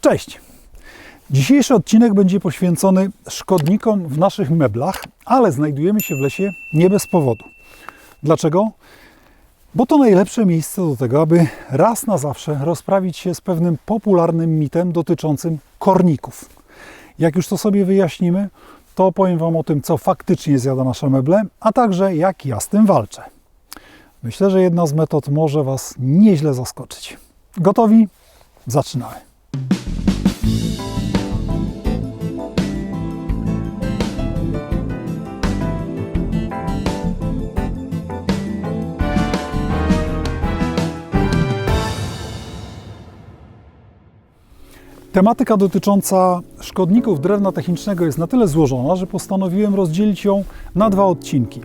Cześć! Dzisiejszy odcinek będzie poświęcony szkodnikom w naszych meblach, ale znajdujemy się w lesie nie bez powodu. Dlaczego? Bo to najlepsze miejsce do tego, aby raz na zawsze rozprawić się z pewnym popularnym mitem dotyczącym korników. Jak już to sobie wyjaśnimy, to opowiem Wam o tym, co faktycznie zjada nasze meble, a także jak ja z tym walczę. Myślę, że jedna z metod może Was nieźle zaskoczyć. Gotowi? Zaczynamy. Tematyka dotycząca szkodników drewna technicznego jest na tyle złożona, że postanowiłem rozdzielić ją na dwa odcinki.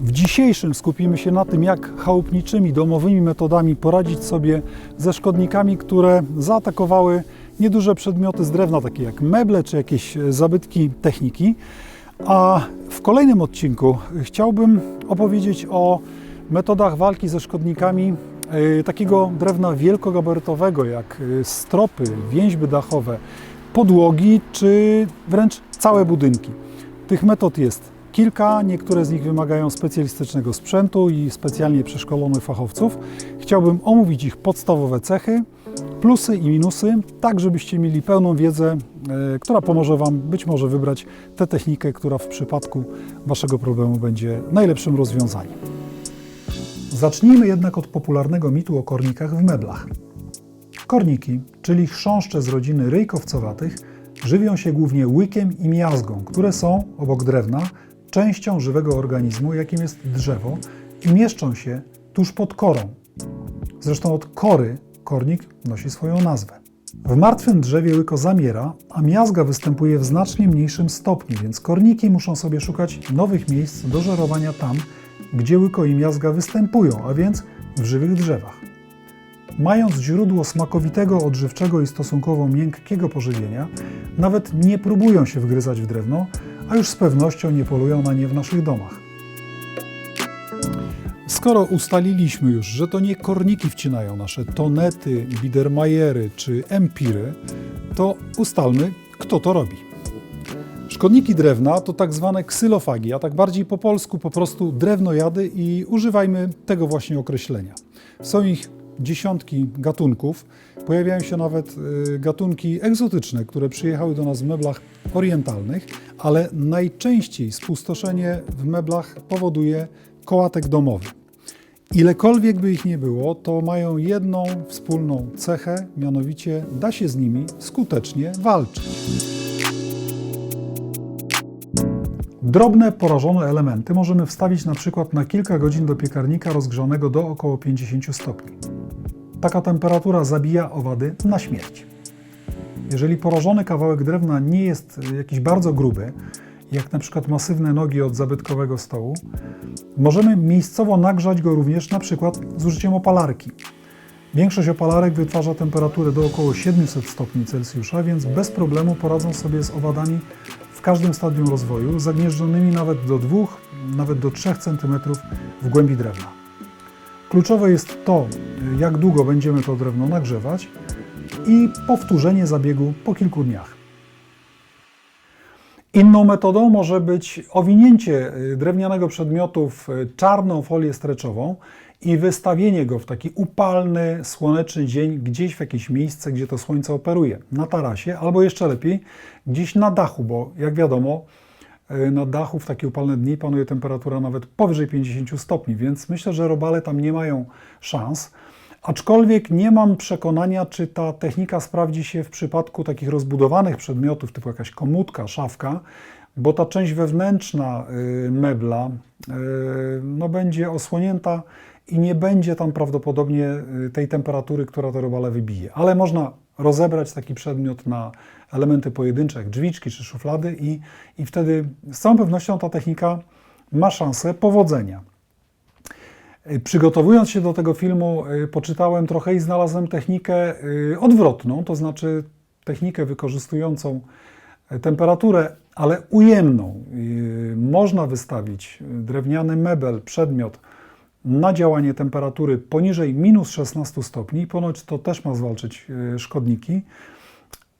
W dzisiejszym skupimy się na tym, jak chałupniczymi, domowymi metodami poradzić sobie ze szkodnikami, które zaatakowały nieduże przedmioty z drewna, takie jak meble czy jakieś zabytki techniki. A w kolejnym odcinku chciałbym opowiedzieć o metodach walki ze szkodnikami e, takiego drewna wielkogabarytowego, jak e, stropy, więźby dachowe, podłogi czy wręcz całe budynki. Tych metod jest kilka, niektóre z nich wymagają specjalistycznego sprzętu i specjalnie przeszkolonych fachowców. Chciałbym omówić ich podstawowe cechy, plusy i minusy, tak żebyście mieli pełną wiedzę, e, która pomoże Wam być może wybrać tę technikę, która w przypadku Waszego problemu będzie najlepszym rozwiązaniem. Zacznijmy jednak od popularnego mitu o kornikach w meblach. Korniki, czyli chrząszcze z rodziny ryjkowcowatych, żywią się głównie łykiem i miazgą, które są, obok drewna, częścią żywego organizmu, jakim jest drzewo i mieszczą się tuż pod korą. Zresztą od kory kornik nosi swoją nazwę. W martwym drzewie łyko zamiera, a miazga występuje w znacznie mniejszym stopniu, więc korniki muszą sobie szukać nowych miejsc do żerowania tam, gdzie łyko i miazga występują, a więc w żywych drzewach. Mając źródło smakowitego, odżywczego i stosunkowo miękkiego pożywienia, nawet nie próbują się wgryzać w drewno, a już z pewnością nie polują na nie w naszych domach. Skoro ustaliliśmy już, że to nie korniki wcinają nasze tonety, biedermajery czy empiry, to ustalmy, kto to robi. Szkodniki drewna to tak zwane ksylofagi, a tak bardziej po polsku po prostu drewnojady i używajmy tego właśnie określenia. Są ich dziesiątki gatunków. Pojawiają się nawet y, gatunki egzotyczne, które przyjechały do nas w meblach orientalnych, ale najczęściej spustoszenie w meblach powoduje kołatek domowy. Ilekolwiek by ich nie było, to mają jedną wspólną cechę, mianowicie da się z nimi skutecznie walczyć. Drobne, porażone elementy możemy wstawić na przykład na kilka godzin do piekarnika rozgrzanego do około 50 stopni. Taka temperatura zabija owady na śmierć. Jeżeli porażony kawałek drewna nie jest jakiś bardzo gruby, jak na przykład masywne nogi od zabytkowego stołu, możemy miejscowo nagrzać go również na przykład z użyciem opalarki. Większość opalarek wytwarza temperaturę do około 700 stopni Celsjusza, więc bez problemu poradzą sobie z owadami każdym stadium rozwoju, zagnieżdżonymi nawet do 2, nawet do 3 cm w głębi drewna. Kluczowe jest to, jak długo będziemy to drewno nagrzewać i powtórzenie zabiegu po kilku dniach. Inną metodą może być owinięcie y, drewnianego przedmiotu w czarną folię streczową i wystawienie go w taki upalny, słoneczny dzień gdzieś w jakieś miejsce, gdzie to słońce operuje, na tarasie albo jeszcze lepiej gdzieś na dachu, bo jak wiadomo, y, na dachu w takie upalne dni panuje temperatura nawet powyżej 50 stopni, więc myślę, że robale tam nie mają szans. Aczkolwiek nie mam przekonania, czy ta technika sprawdzi się w przypadku takich rozbudowanych przedmiotów, typu jakaś komódka, szafka, bo ta część wewnętrzna y, mebla y, no, będzie osłonięta i nie będzie tam prawdopodobnie y, tej temperatury, która te robale wybije. Ale można rozebrać taki przedmiot na elementy pojedyncze, jak drzwiczki czy szuflady i, i wtedy z całą pewnością ta technika ma szansę powodzenia. Przygotowując się do tego filmu, y, poczytałem trochę i znalazłem technikę y, odwrotną, to znaczy technikę wykorzystującą y, temperaturę, ale ujemną. Można wystawić drewniany mebel, przedmiot na działanie temperatury poniżej minus 16 stopni. Ponoć to też ma zwalczyć szkodniki.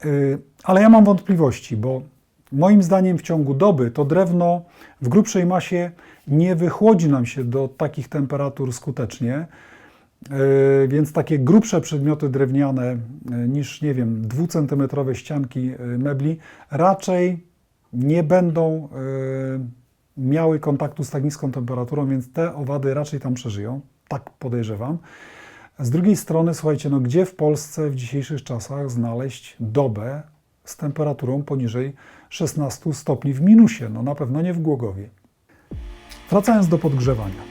Y, Ale ja mam wątpliwości, bo moim zdaniem w ciągu doby to drewno w grubszej masie nie wychłodzi nam się do takich temperatur skutecznie. Y, Więc takie grubsze przedmioty drewniane niż, nie wiem, dwucentymetrowe ścianki mebli raczej nie będą miały kontaktu z tak niską temperaturą, więc te owady raczej tam przeżyją. Tak podejrzewam. Z drugiej strony, słuchajcie, no gdzie w Polsce w dzisiejszych czasach znaleźć dobę z temperaturą poniżej 16 stopni w minusie? No na pewno nie w Głogowie. Wracając do podgrzewania.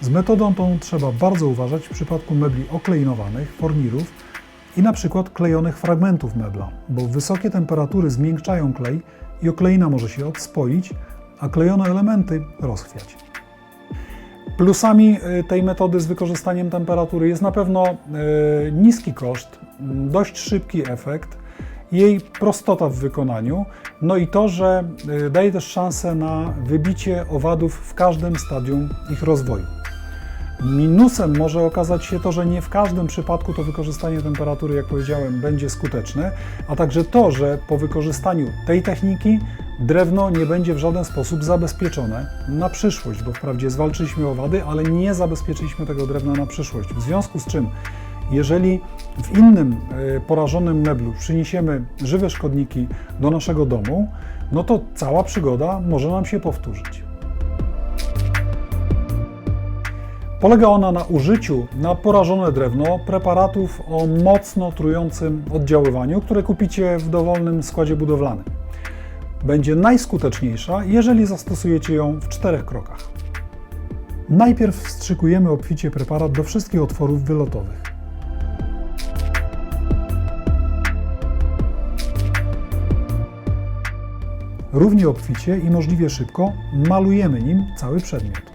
Z metodą tą trzeba bardzo uważać w przypadku mebli okleinowanych, fornirów i na przykład klejonych fragmentów mebla, bo wysokie temperatury zmiękczają klej i okleina może się odspoić, a klejone elementy rozchwiać. Plusami y, tej metody z wykorzystaniem temperatury jest na pewno y, niski koszt, m, dość szybki efekt, jej prostota w wykonaniu, no i to, że y, daje też szansę na wybicie owadów w każdym stadium ich rozwoju. Minusem może okazać się to, że nie w każdym przypadku to wykorzystanie temperatury, jak powiedziałem, będzie skuteczne, a także to, że po wykorzystaniu tej techniki drewno nie będzie w żaden sposób zabezpieczone na przyszłość, bo wprawdzie zwalczyliśmy owady, ale nie zabezpieczyliśmy tego drewna na przyszłość. W związku z czym, jeżeli w innym e, porażonym meblu przyniesiemy żywe szkodniki do naszego domu, no to cała przygoda może nam się powtórzyć. Polega ona na użyciu na porażone drewno preparatów o mocno trującym oddziaływaniu, które kupicie w dowolnym składzie budowlanym. Będzie najskuteczniejsza, jeżeli zastosujecie ją w czterech krokach. Najpierw wstrzykujemy obficie preparat do wszystkich otworów wylotowych. Równie obficie i możliwie szybko malujemy nim cały przedmiot.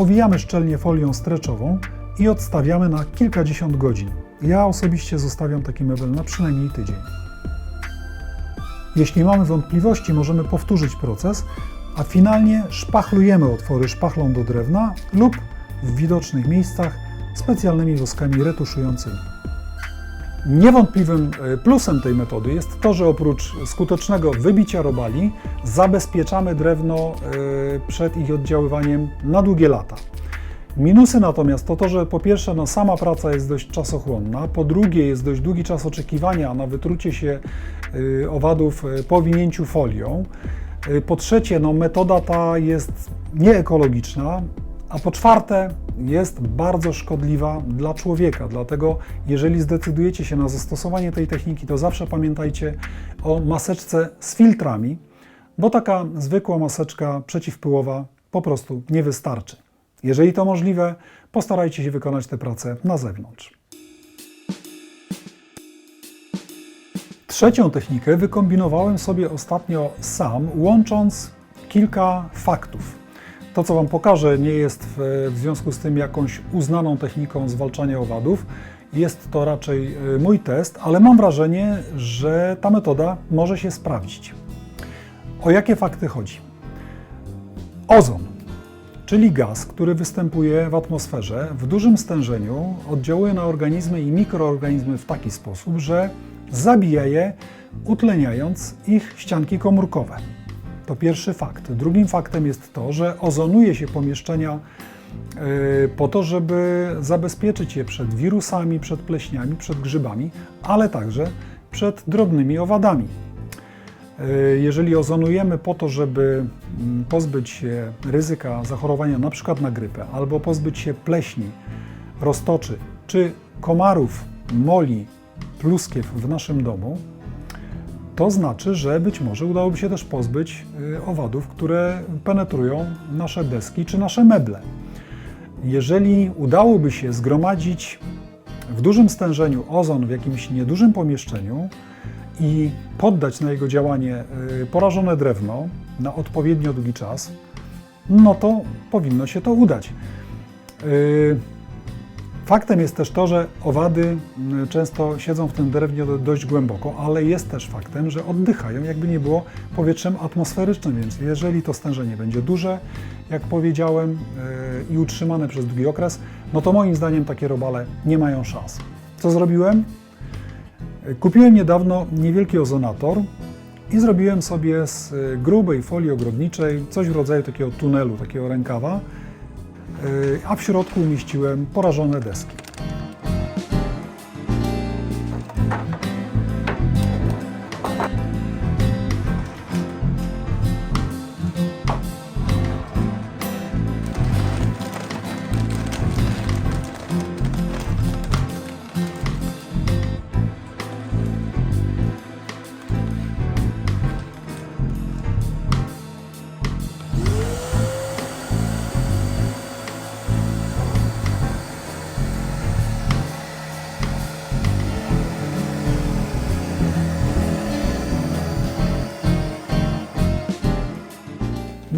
Owijamy szczelnie folią streczową i odstawiamy na kilkadziesiąt godzin. Ja osobiście zostawiam taki mebel na przynajmniej tydzień. Jeśli mamy wątpliwości, możemy powtórzyć proces, a finalnie szpachlujemy otwory szpachlą do drewna lub w widocznych miejscach specjalnymi woskami retuszującymi. Niewątpliwym e, plusem tej metody jest to, że oprócz skutecznego wybicia robali zabezpieczamy drewno e, przed ich oddziaływaniem na długie lata. Minusy natomiast to to, że po pierwsze no, sama praca jest dość czasochłonna, po drugie jest dość długi czas oczekiwania na wytrucie się y, owadów po owinięciu folią, po trzecie no, metoda ta jest nieekologiczna, a po czwarte jest bardzo szkodliwa dla człowieka. Dlatego jeżeli zdecydujecie się na zastosowanie tej techniki, to zawsze pamiętajcie o maseczce z filtrami, bo taka zwykła maseczka przeciwpyłowa po prostu nie wystarczy. Jeżeli to możliwe, postarajcie się wykonać tę pracę na zewnątrz. Trzecią technikę wykombinowałem sobie ostatnio sam, łącząc kilka faktów. To, co Wam pokażę, nie jest w, związku z tym jakąś uznaną techniką zwalczania owadów. Jest to raczej y, mój test, ale mam wrażenie, że ta metoda może się sprawdzić. O jakie fakty chodzi? Ozon czyli gaz, który występuje w atmosferze w dużym stężeniu, oddziałuje na organizmy i mikroorganizmy w taki sposób, że zabija je, utleniając ich ścianki komórkowe. To pierwszy fakt. Drugim faktem jest to, że ozonuje się pomieszczenia yy, po to, żeby zabezpieczyć je przed wirusami, przed pleśniami, przed grzybami, ale także przed drobnymi owadami. Jeżeli ozonujemy po to, żeby mm, pozbyć się ryzyka zachorowania na przykład na grypę, albo pozbyć się pleśni, roztoczy czy komarów, moli, pluskiew w naszym domu, to znaczy, że być może udałoby się też pozbyć y, owadów, które penetrują nasze deski czy nasze meble. Jeżeli udałoby się zgromadzić w dużym stężeniu ozon w jakimś niedużym pomieszczeniu, i poddać na jego działanie y, porażone drewno na odpowiednio długi czas, no to powinno się to udać. Faktem jest też to, że owady mm, często siedzą w tym drewnie do- dość głęboko, ale jest też faktem, że oddychają, jakby nie było, powietrzem atmosferycznym, więc jeżeli to stężenie będzie duże, jak powiedziałem, yy, i utrzymane przez długi okres, no to moim zdaniem takie robale nie mają szans. Co zrobiłem? Yy, Kupiłem niedawno niewielki ozonator i zrobiłem sobie z y, grubej folii ogrodniczej coś w rodzaju takiego tunelu, takiego rękawa, a w środku umieściłem porażone deski.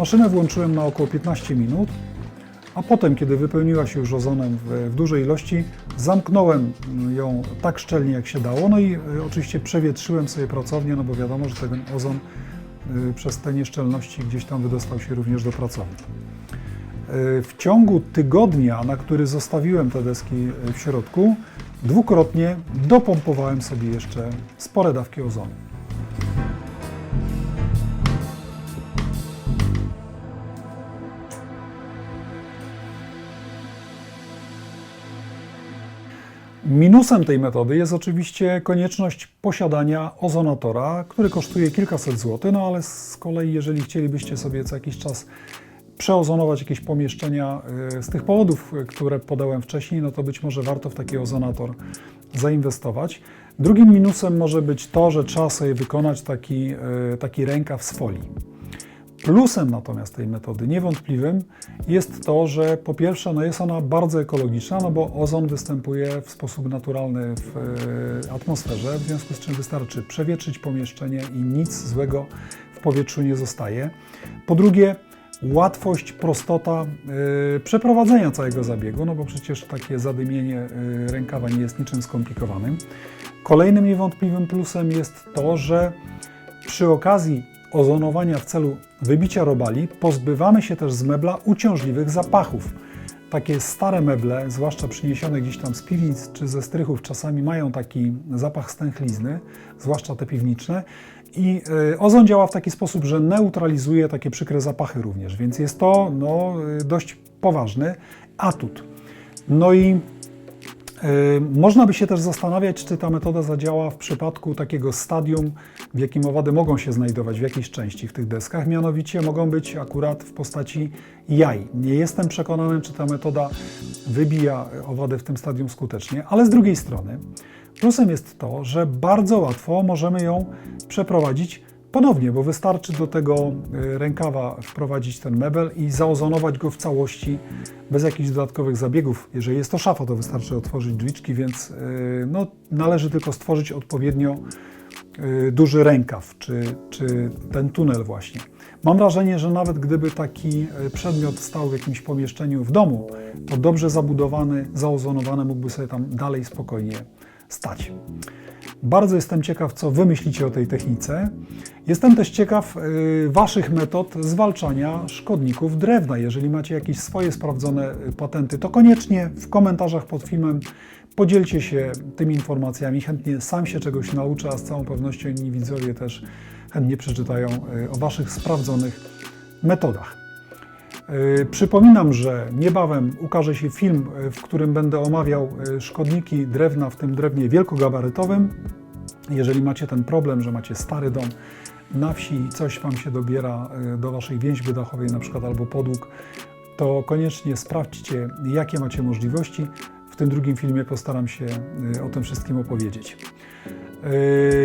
Maszynę włączyłem na około 15 minut, a potem, kiedy wypełniła się już ozonem w, w dużej ilości, zamknąłem ją tak szczelnie jak się dało. No i y, oczywiście przewietrzyłem sobie pracownię, no bo wiadomo, że ten ozon y, przez te nieszczelności gdzieś tam wydostał się również do pracowni. Y, W ciągu tygodnia, na który zostawiłem te deski w środku, dwukrotnie dopompowałem sobie jeszcze spore dawki ozonu. Minusem tej metody jest oczywiście konieczność posiadania ozonatora, który kosztuje kilkaset złotych, no ale z kolei jeżeli chcielibyście sobie co jakiś czas przeozonować jakieś pomieszczenia y, z tych powodów, y, które podałem wcześniej, no to być może warto w taki ozonator zainwestować. Drugim minusem może być to, że trzeba sobie wykonać taki, y, taki rękaw z folii. Plusem natomiast tej metody niewątpliwym jest to, że po pierwsze no jest ona bardzo ekologiczna, no bo ozon występuje w sposób naturalny w e, atmosferze, w związku z czym wystarczy przewietrzyć pomieszczenie i nic złego w powietrzu nie zostaje. Po drugie, łatwość, prostota e, przeprowadzenia całego zabiegu, no bo przecież takie zadymienie e, rękawa nie jest niczym skomplikowanym. Kolejnym niewątpliwym plusem jest to, że przy okazji ozonowania w celu wybicia robali pozbywamy się też z mebla uciążliwych zapachów. Takie stare meble, zwłaszcza przyniesione gdzieś tam z piwnic czy ze strychów, czasami mają taki zapach stęchlizny, zwłaszcza te piwniczne. I y, ozon działa w taki sposób, że neutralizuje takie przykre zapachy również, więc jest to no, y, dość poważny atut. No i Można by się też zastanawiać, czy ta metoda zadziała w przypadku takiego stadium, w jakim owady mogą się znajdować w jakiejś części w tych deskach, mianowicie mogą być akurat w postaci jaj. Nie jestem przekonany, czy ta metoda wybija owady w tym stadium skutecznie, ale z drugiej strony plusem jest to, że bardzo łatwo możemy ją przeprowadzić ponownie, bo wystarczy do tego y, rękawa wprowadzić ten mebel i zaozonować go w całości bez jakichś dodatkowych zabiegów. Jeżeli jest to szafa, to wystarczy otworzyć drzwiczki, więc y, no, należy tylko stworzyć odpowiednio y, duży rękaw, czy, czy ten tunel właśnie. Mam wrażenie, że nawet gdyby taki przedmiot stał w jakimś pomieszczeniu w domu, to dobrze zabudowany, zaozonowany mógłby sobie tam dalej spokojnie stać. Bardzo jestem ciekaw, co Wy myślicie o tej technice. Jestem też ciekaw y, Waszych metod zwalczania szkodników drewna. Jeżeli macie jakieś swoje sprawdzone y, patenty, to koniecznie w komentarzach pod filmem podzielcie się tymi informacjami. Chętnie sam się czegoś nauczę, a z całą pewnością inni widzowie też chętnie przeczytają y, o Waszych sprawdzonych metodach. Yy, Przypominam, że niebawem ukaże się film, yy, w którym będę omawiał yy, szkodniki drewna w tym drewnie wielkogabarytowym. Jeżeli macie ten problem, że macie stary dom na wsi i coś Wam się dobiera do Waszej więźby dachowej na przykład albo podłóg, to koniecznie sprawdźcie, jakie macie możliwości. W tym drugim filmie postaram się o tym wszystkim opowiedzieć.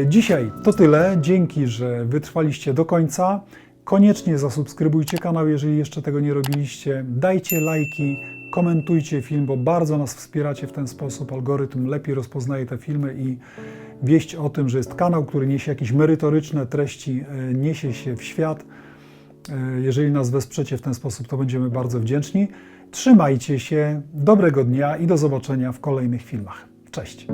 Dzisiaj to tyle. Dzięki, że wytrwaliście do końca. Koniecznie zasubskrybujcie kanał, jeżeli jeszcze tego nie robiliście. Dajcie lajki, komentujcie film, bo bardzo nas wspieracie w ten sposób. Algorytm lepiej rozpoznaje te filmy i wieść o tym, że jest kanał, który niesie jakieś merytoryczne treści, e, niesie się w świat. E, Jeżeli nas wesprzecie w ten sposób, to będziemy bardzo wdzięczni. Trzymajcie się, dobrego dnia i do zobaczenia w kolejnych filmach. Cześć.